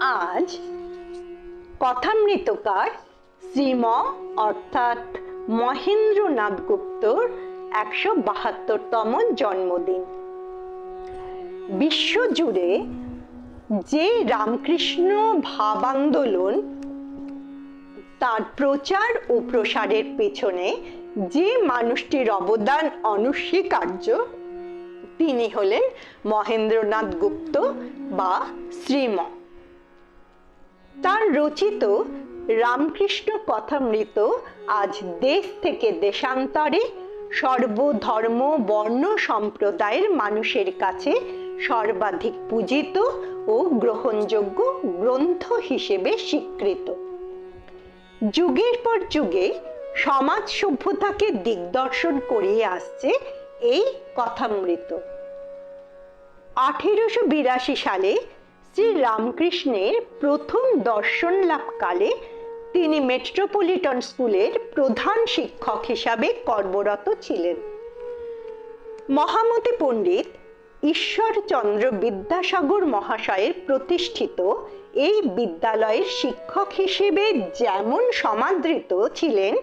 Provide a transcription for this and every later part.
আজ কথামৃতকার শ্রীম অর্থাৎ মহেন্দ্রনাথ গুপ্তর একশো বাহাত্তরতম জন্মদিন। বিশ্বজুড়ে যে রামকৃষ্ণ ভাব আন্দোলন তার প্রচার ও প্রসারের পেছনে যে মানুষটির অবদান অনস্বীকার্য, তিনি হলেন মহেন্দ্রনাথ গুপ্ত বা শ্রীম। তার রচিত রামকৃষ্ণ কথামৃত আজ দেশ থেকে দেশান্তরে সর্বধর্ম বর্ণ সম্প্রদায়ের মানুষের কাছে সর্বাধিক পূজিত ও গ্রহণযোগ্য গ্রন্থ হিসেবে স্বীকৃত। যুগের পর যুগে সমাজ সভ্যতাকে দিগদর্শন করিয়ে আসছে এই কথামৃত। আঠেরোশো বিরাশি সালে শ্রী রামকৃষ্ণের প্রথম দর্শন লাভকালে তিনি মেট্রোপলিটন স্কুলের প্রধান শিক্ষক হিসাবে কর্মরত ছিলেন। মহামতি পণ্ডিত ঈশ্বরচন্দ্র বিদ্যাসাগর মহাশয়ের প্রতিষ্ঠিত এই বিদ্যালয়ের শিক্ষক হিসেবে যেমন সমাদৃত ছিলেন,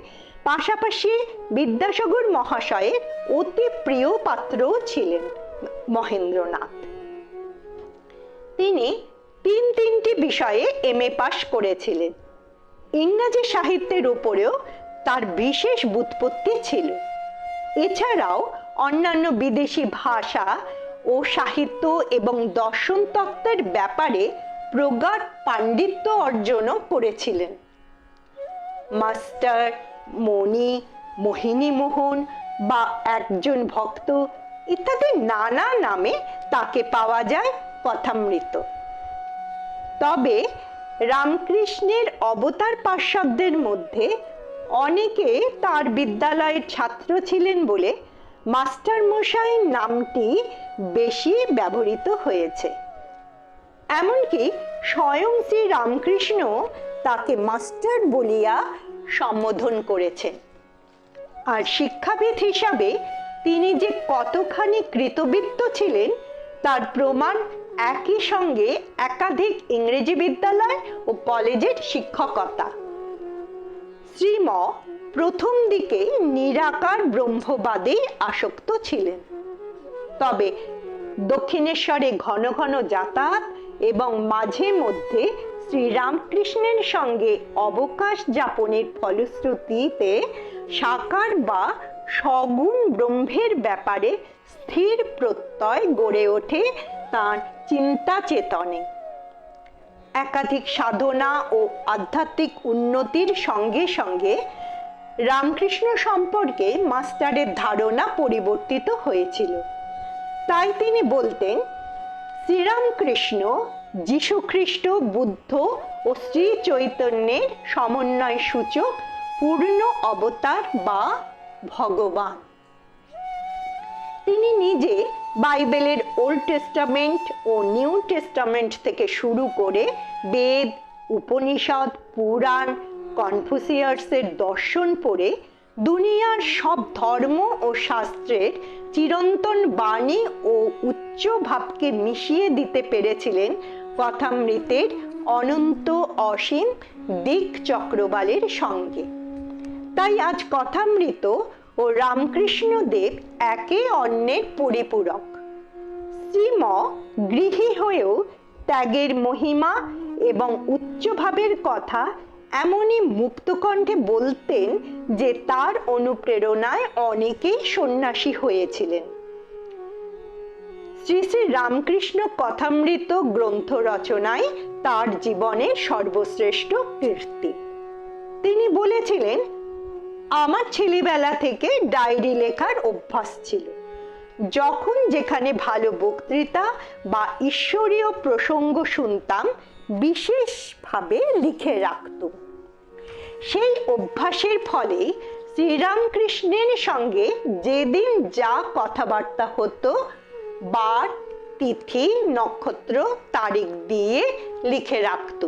পাশাপাশি বিদ্যাসাগর মহাশয়ের অতি প্রিয় পাত্রও ছিলেন মহেন্দ্রনাথ। তিনি তিন তিনটি বিষয়ে এম এ পাশ করেছিলেন। ইংরাজি সাহিত্যের উপরেও তার বিশেষ বুৎপত্তি ছিল। এছাড়াও অন্যান্য বিদেশি ভাষা ও সাহিত্য এবং দর্শন তত্ত্বের ব্যাপারে প্রগাঢ় পাণ্ডিত্য অর্জনও করেছিলেন। মাস্টার মণি মোহিনী মোহন বা একজন ভক্ত ইত্যাদি নানা নামে তাকে পাওয়া যায়। কথামৃত তবে রামকৃষ্ণের অবতার পার্শ্বদের মধ্যে অনেকে তার বিদ্যালয়ের ছাত্র ছিলেন বলে মাস্টার মশাই নামটি বেশি ব্যবহৃত হয়েছে। এমনকি স্বয়ং শ্রী রামকৃষ্ণ তাকে মাস্টার বলিয়া সম্বোধন করেছেন। আর শিক্ষাবিদ হিসাবে তিনি যে কতখানি কৃতবিত্ত ছিলেন তার প্রমাণ একই সঙ্গে একাধিক ইংরেজি বিদ্যালয় ও কলেজের শিক্ষকতা। শ্রীম প্রথম দিকে নিরাকার ব্রহ্মবাদে আসক্ত ছিলেন। তবে দক্ষিণেশ্বরে ঘন ঘন যাতায়াত এবং মাঝে মধ্যে শ্রীরামকৃষ্ণের সঙ্গে অবকাশ যাপনের ফলশ্রুতিতে সাকার বা সগুণ ব্রহ্মের ব্যাপারে স্থির প্রত্যয় গড়ে ওঠে তাঁর চিন্তা চেতনে একাধিক সাধনা ও আধ্যাত্মিক উন্নতির সঙ্গে সঙ্গে রামকৃষ্ণ সম্পর্কে মাস্টারের ধারণা পরিবর্তিত হয়েছিল। তাই তিনি বলতেন, শ্রীরামকৃষ্ণ যীশুখ্রিস্ট বুদ্ধ ও শ্রী চৈতন্যের সমন্বয় সূচক পূর্ণ অবতার বা ভগবান। তিনি নিজে বাইবেলের ওল্ড টেস্টামেন্ট ও নিউ টেস্টামেন্ট থেকে শুরু করে বেদ, উপনিষদ, পুরাণ কনফুসিয়ার্সের দর্শন পড়ে দুনিয়ার সব ধর্ম ও শাস্ত্রের চিরন্তন বাণী ও উচ্চ ভাবকে মিশিয়ে দিতে পেরেছিলেন কথামৃতের অনন্ত অসীম দিক চক্রবালের সঙ্গে। তাই আজ কথামৃত ও রামকৃষ্ণ দেব একে অন্যের পরিপূরক। শ্রীম গৃহী হয়েও ত্যাগের মহিমা এবং উচ্চভাবের কথা এমনই মুক্তকণ্ঠে বলতেন যে তার অনুপ্রেরণায় অনেকেই সন্ন্যাসী হয়েছিলেন। শ্রী শ্রী রামকৃষ্ণ কথামৃত গ্রন্থ রচনায় তার জীবনের সর্বশ্রেষ্ঠ কীর্তি। তিনি বলেছিলেন আমার ছেলেবেলা থেকে ডায়েরি লেখার অভ্যাস ছিল। যখন যেখানে ভালো বক্তৃতা বা ঈশ্বরীয় প্রসঙ্গ শুনতাম, বিশেষভাবে লিখে রাখতুম সেই অভ্যাসের ফলে শ্রীরামকৃষ্ণের সঙ্গে যেদিন যা কথাবার্তা হতো, বার, তিথি, নক্ষত্র, তারিখ দিয়ে লিখে রাখত।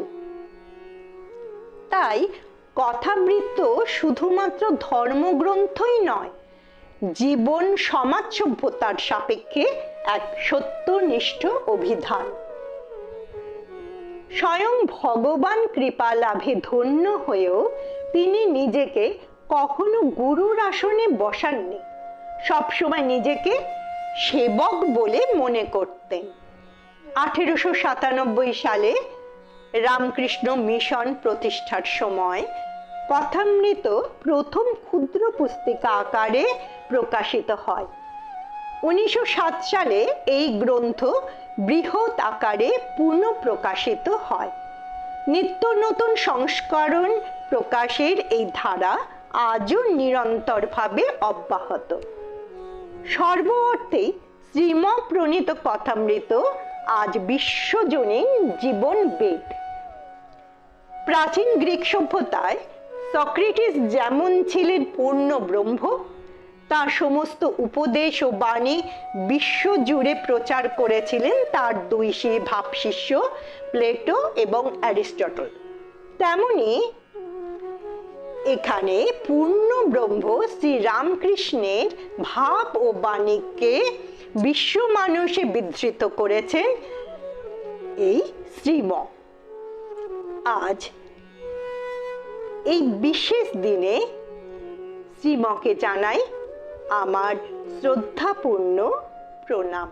তাই কথামৃত শুধুমাত্র ধর্মগ্রন্থই নয়, জীবন সমাজ সভ্যতার সাপেক্ষে এক সত্যনিষ্ঠ অভিধান। স্বয়ং ভগবান কৃপা লাভে ধন্য হয়েও তিনি নিজেকে কখনো গুরুর আসনে বসাননি, সবসময় নিজেকে সেবক বলে মনে করতেন। আঠেরোশো সাতানব্বই সালে রামকৃষ্ণ মিশন প্রতিষ্ঠার সময় কথামৃত প্রথম ক্ষুদ্র পুস্তিকা আকারে প্রকাশিত হয়। উনিশশো সাত সালে এই গ্রন্থ বৃহৎ আকারে পুনঃপ্রকাশিত হয়। নিত্য নতুন সংস্করণ প্রকাশের এই ধারা আজও নিরন্তরভাবে অব্যাহত। সর্ব অর্থেই শ্রীম প্রণীত কথামৃত আজ বিশ্বজনীন জীবন বেদ। প্রাচীন গ্রিক সভ্যতায় সক্রেটিস যেমন ছিলেন পূর্ণ ব্রহ্ম, তার সমস্ত উপদেশ ও বাণী বিশ্ব জুড়ে প্রচার করেছিলেন তার দুই সে- ভাবশিষ্য প্লেটো এবং অ্যারিস্টটল। তেমনি এখানে পূর্ণ ব্রহ্ম শ্রী রামকৃষ্ণের ভাব ও বাণীকে বিশ্ব মানুষে বিধৃত করেছেন এই শ্রীম। আজ এই বিশেষ দিনে শ্রীমকে জানাই আমার শ্রদ্ধাপূর্ণ প্রণাম।